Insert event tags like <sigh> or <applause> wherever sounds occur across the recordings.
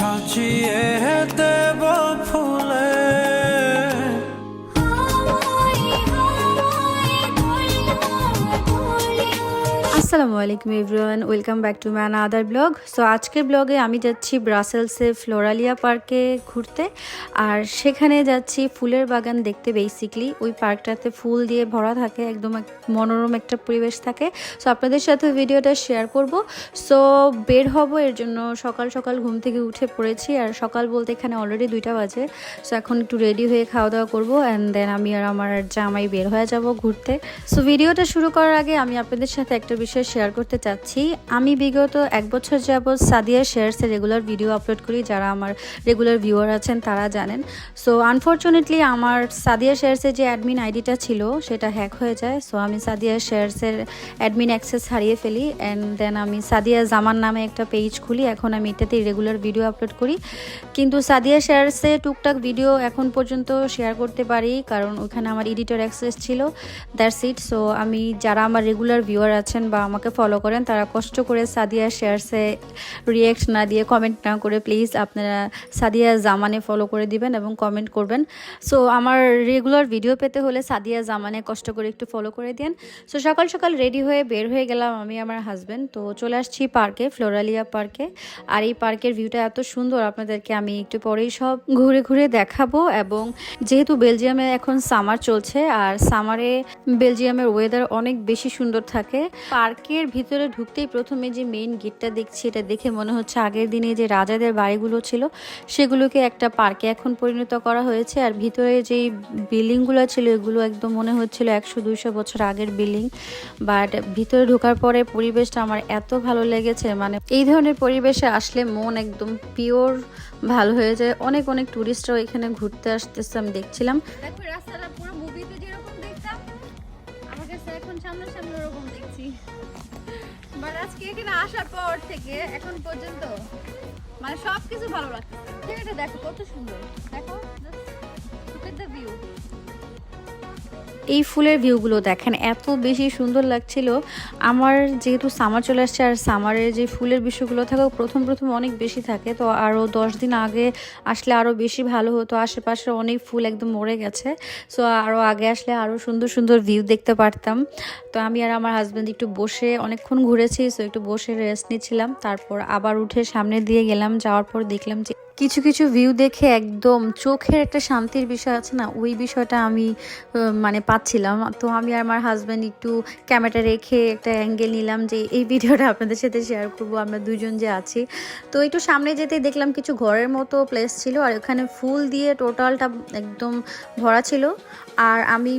처지에 আসসালামু আলাইকুম everyone, welcome back to man other blog. So আজকের ব্লগে আমি যাচ্ছি ব্রাসেলসে ফ্লোরালিয়া পার্কে ঘুরতে, আর সেখানে যাচ্ছি ফুলের বাগান দেখতে বেসিকলি ওই পার্কটাতে ফুল দিয়ে ভরা থাকে, একদম এক মনোরম একটা পরিবেশ থাকে। সো আপনাদের সাথে ভিডিওটা শেয়ার করব। সো বের হব এর জন্য সকাল সকাল ঘুম থেকে উঠে পড়েছি, আর সকাল বলতে এখানে অলরেডি দুইটা বাজে। সো এখন একটু রেডি হয়ে খাওয়া দাওয়া করব অ্যান্ড দেন আমি আর আমার জামাই বের হয়ে যাব ঘুরতে। সো ভিডিওটা শুরু করার আগে আমি আপনাদের সাথে একটা বিষয় শেয়ার করতে চাচ্ছি। আমি বিগত এক বছর যাবৎ সাদিয়া শেয়ারসে রেগুলার ভিডিও আপলোড করি, যারা আমার রেগুলার ভিউয়ার আছেন তারা জানেন। সো আনফর্চুনেটলি আমার সাদিয়া শেয়ারসের যে অ্যাডমিন আইডিটা ছিল, সেটা হ্যাক হয়ে যায়। সো আমি সাদিয়া শেয়ারসের অ্যাডমিন অ্যাক্সেস হারিয়ে ফেলি অ্যান্ড দেন আমি সাদিয়া জামান নামে একটা পেজ খুলি। এখন আমি এটাতেই রেগুলার ভিডিও আপলোড করি। কিন্তু সাদিয়া শেয়ারসে টুকটাক ভিডিও এখন পর্যন্ত শেয়ার করতে পারি, কারণ ওখানে আমার এডিটর অ্যাক্সেস ছিল। দ্যাটস ইট সো আমি যারা আমার রেগুলার ভিউয়ার আছেন বা আমাকে ফলো করেন। তারা কষ্ট করে সাদিয়া শেয়ারসে রিয়েক্ট না দিয়ে কমেন্ট না করে প্লিজ আপনারা সাদিয়া জামানে ফলো করে দিবেন এবং কমেন্ট করবেন। সো আমার রেগুলার ভিডিও পেতে হলে সাদিয়া জামানে কষ্ট করে একটু ফলো করে দিন সো সকাল সকাল রেডি হয়ে বের হয়ে গেলাম আমি আমার হাজব্যান্ড তো চলে আসছি পার্কে ফ্লোরালিয়া পার্কে। আর এই পার্কের ভিউটা এত সুন্দর, আপনাদেরকে আমি একটু পরেই সব ঘুরে ঘুরে দেখাবো। এবং যেহেতু বেলজিয়ামে এখন সামার চলছে, আর সামারে বেলজিয়ামের ওয়েদার অনেক বেশি সুন্দর থাকে। পার্কের ভিতরে ঢুকতেই প্রথমে যে মেইন গেটটা দেখছি, এটা দেখে মনে হচ্ছে আগের দিনে যে রাজাদের বাড়িগুলো ছিল, সেগুলোকে একটা পার্কে এখন পরিণত করা হয়েছে। আর ভিতরে যেই বিল্ডিংগুলো ছিল, এগুলো একদম মনে হচ্ছিল একশো দুইশো বছর আগের বিল্ডিং। বাট ভিতরে ঢোকার পরে পরিবেশটা আমার এত ভালো লেগেছে মানে এই ধরনের পরিবেশে আসলে মন একদম পিওর ভালো হয়ে যায়। অনেক অনেক টুরিস্টরাও এখানে ঘুরতে আসতেছে, আমি দেখছিলাম। আমার কাছে এখন সামনাসামনি ওরকম দেখছি। বাট আজকে এখানে আসার পর থেকে এখন পর্যন্ত মানে সব কিছু ভালো লাগছে। জায়গাটা দেখো কত সুন্দর। দেখো লুক দ্য ভিউ এই ফুলের ভিউগুলো দেখেন, এত বেশি সুন্দর লাগছিল। আমার যেহেতু সামার চলে আসছে, আর সামারের যে ফুলের বিষয়গুলো থাকে প্রথম প্রথম অনেক বেশি থাকে। তো আরও দশ দিন আগে আসলে আরও বেশি ভালো হতো, আশেপাশে অনেক ফুল একদম মরে গেছে। সো আরও আগে আসলে আরও সুন্দর সুন্দর ভিউ দেখতে পারতাম। তো আমি আর আমার হাজব্যান্ড একটু বসে অনেকক্ষণ ঘুরেছি সো একটু বসে রেস্ট নিচ্ছিলাম। তারপর আবার উঠে সামনে দিয়ে গেলাম, যাওয়ার পর দেখলাম যে কিছু কিছু ভিউ দেখে একদম চোখের একটা শান্তির বিষয় আছে না? ওই বিষয়টা আমি মানে পাচ্ছিলাম। তো আমি আর আমার হাজব্যান্ড একটু ক্যামেরা রেখে একটা অ্যাঙ্গেল নিলাম যে এই ভিডিওটা আপনাদের সাথে শেয়ার করব। আমরা দুজন যে আছি। তো একটু সামনে যেতে দেখলাম কিছু ঘরের মতো প্লেস ছিল আর ওখানে ফুল দিয়ে টোটালটা একদম ভরা ছিল। আর আমি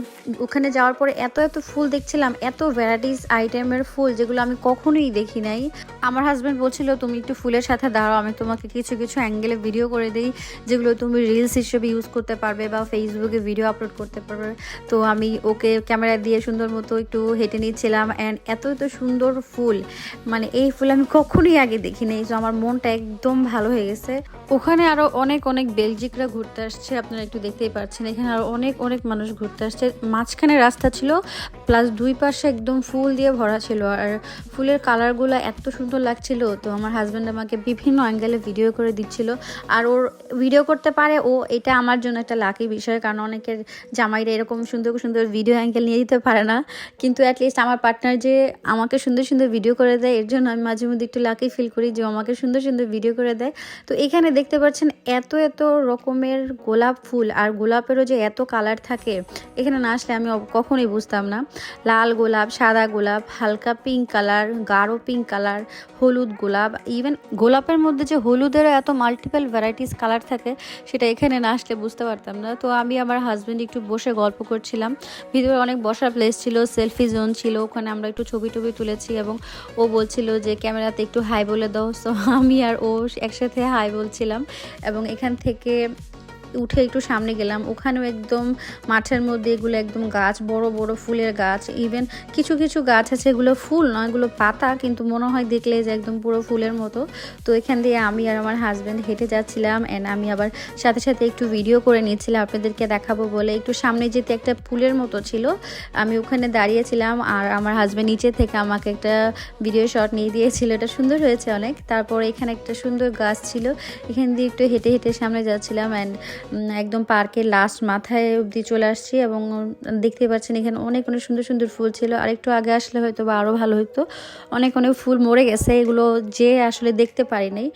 ওখানে যাওয়ার পরে এত এত ফুল দেখছিলাম, এত ভ্যারাইটিস আইটেমের ফুল যেগুলো আমি কখনোই দেখি নাই। আমার হাজব্যান্ড বলছিল, তুমি একটু ফুলের সাথে দাঁড়াও, আমি তোমাকে কিছু কিছু অ্যাঙ্গেলে ভিডিও করে দিই, যেগুলো তুমি রিলস হিসেবে ইউজ করতে পারবে বা ফেসবুকে ভিডিও আপলোড করতে পারবে। তো আমি ওকে ক্যামেরা দিয়ে সুন্দর মতো একটু হেঁটে নিয়েছিলাম অ্যান্ড এত এত সুন্দর ফুল। মানে এই ফুল আমি কখনোই আগে দেখিনি তো আমার মনটা একদম ভালো হয়ে গেছে। ওখানে আরও অনেক অনেক বেলজিকরা ঘুরতে আসছে, আপনারা একটু দেখতেই পাচ্ছেন। এখানে আরও অনেক অনেক মানুষ ঘুরতে আসছে। মাঝখানে রাস্তা ছিল প্লাস দুই পাশে একদম ফুল দিয়ে ভরা ছিল। আর ফুলের কালারগুলো এত সুন্দর লাগছিল, তো আমার হাজব্যান্ড আমাকে বিভিন্ন অ্যাঙ্গেলে ভিডিও করে দিচ্ছিল। আর ওর ভিডিও করতে পারে, ও এটা আমার জন্য একটা লাকি বিষয়, কারণ অনেকের জামাইরা এরকম সুন্দর সুন্দর ভিডিও অ্যাঙ্গেল নিয়ে দিতে পারে না। কিন্তু অ্যাটলিস্ট আমার পার্টনার যে আমাকে সুন্দর সুন্দর ভিডিও করে দেয়, এর জন্য আমি মাঝে মধ্যে একটু লাকি ফিল করি যে আমাকে সুন্দর সুন্দর ভিডিও করে দেয়। তো এখানে দেখতে পাচ্ছেন এত এত রকমের গোলাপ ফুল আর গোলাপেরও যে এত কালার থাকে, এখানে না আসলে আমি কখনোই বুঝতাম না। লাল গোলাপ, সাদা গোলাপ, হালকা পিঙ্ক কালার গাঢ় পিঙ্ক কালার হলুদ গোলাপ ইভেন গোলাপের মধ্যে যে হলুদেরও এত মাল্টিপল ভ্যারাইটিস কালার থাকে, সেটা এখানে না আসলে বুঝতে পারতাম না। তো আমি আমার হাজব্যান্ড একটু বসে গল্প করছিলাম। ভিতরে অনেক বসার প্লেস ছিল সেলফি জোন ছিল, ওখানে আমরা একটু ছবি টবি তুলেছি এবং ও বলছিল যে, ক্যামেরাতে একটু হাই বলে দাও। <laughs> সো আমি আর ও একসাথে হাই বলছিলাম। এবং এখান থেকে উঠে একটু সামনে গেলাম। ওখানেও একদম মাঠের মধ্যে এগুলো একদম গাছ, বড় বড় ফুলের গাছ। ইভেন কিছু কিছু গাছ আছে, এগুলো ফুল নয়, এগুলো পাতা, কিন্তু মনে হয় দেখলে যে একদম পুরো ফুলের মতো। তো এখান দিয়ে আমি আর আমার হাজব্যান্ড হেঁটে যাচ্ছিলাম অ্যান্ড আমি আবার সাথে সাথে একটু ভিডিও করে নিয়েছিলাম আপনাদেরকে দেখাবো বলে। একটু সামনে যেতে একটা ফুলের মতো ছিল। আমি ওখানে দাঁড়িয়েছিলাম আর আমার হাজব্যান্ড নিচে থেকে আমাকে একটা ভিডিও শট নিয়ে দিয়েছিল। এটা সুন্দর হয়েছে অনেক। তারপর এখানে একটা সুন্দর গাছ ছিল। এখান দিয়ে একটু হেঁটে হেঁটে সামনে যাচ্ছিলাম অ্যান্ড একদম পার্কের লাস্ট মাথায় অবধি চলে আসছি এবং দেখতে পাচ্ছেন এখানে অনেক অনেক সুন্দর সুন্দর ফুল ছিল। আর একটু আগে আসলে হয়তো বা আরও ভালো হতো অনেক অনেক ফুল মরে গেছে, এগুলো যে আসলে দেখতে পারি নাই।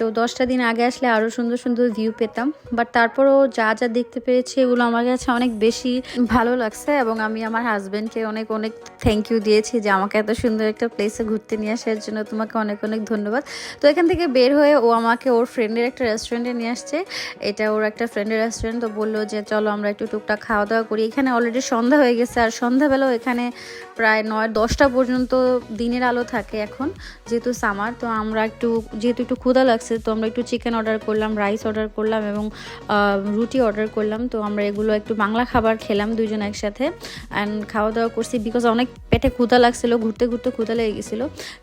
তো দশটা দিন আগে আসলে আরও সুন্দর সুন্দর ভিউ পেতাম। বাট তারপরও যা যা দেখতে পেরেছি এগুলো আমার কাছে অনেক বেশি ভালো লাগছে এবং আমি আমার হাজব্যান্ডকে অনেক অনেক থ্যাংক ইউ দিয়েছি যে আমাকে এত সুন্দর একটা প্লেসে ঘুরতে নিয়ে আসার জন্য তোমাকে অনেক অনেক ধন্যবাদ। তো এখান থেকে বের হয়ে ও আমাকে ওর ফ্রেন্ডের একটা রেস্টুরেন্টে নিয়ে আসছে। এটা ওর একটা ফ্রেন্ডের রেস্টুরেন্ট তো বলল যে, চলো আমরা একটু টুকটাক খাওয়া দাওয়া করি। এখানে অলরেডি সন্ধ্যা হয়ে গেছে আর সন্ধ্যাবেলাও এখানে প্রায় নয়, দশটা পর্যন্ত দিনের আলো থাকে এখন, যেহেতু সামার তো আমরা একটু, যেহেতু একটু ক্ষুধা লাগছে, তো আমরা একটু চিকেন অর্ডার করলাম রাইস অর্ডার করলাম এবং রুটি অর্ডার করলাম, তো আমরা এগুলো একটু বাংলা খাবার খেলাম দুজন একসাথে অ্যান্ড খাওয়া দাওয়া করছি বিকজ অনেক পেটে ক্ষুধা লাগছিল, ঘুরতে ঘুরতে ক্ষুধা লেগে গেছিল।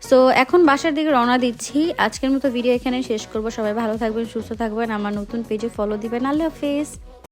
সো এখন বাসার দিকে রওনা দিচ্ছি। আজকের মতো ভিডিও এখানে শেষ করব। সবাই ভালো থাকবেন, সুস্থ থাকবেন। আমার নতুন পেজে ফলো দিবেন। আল্লাহ হাফিজ।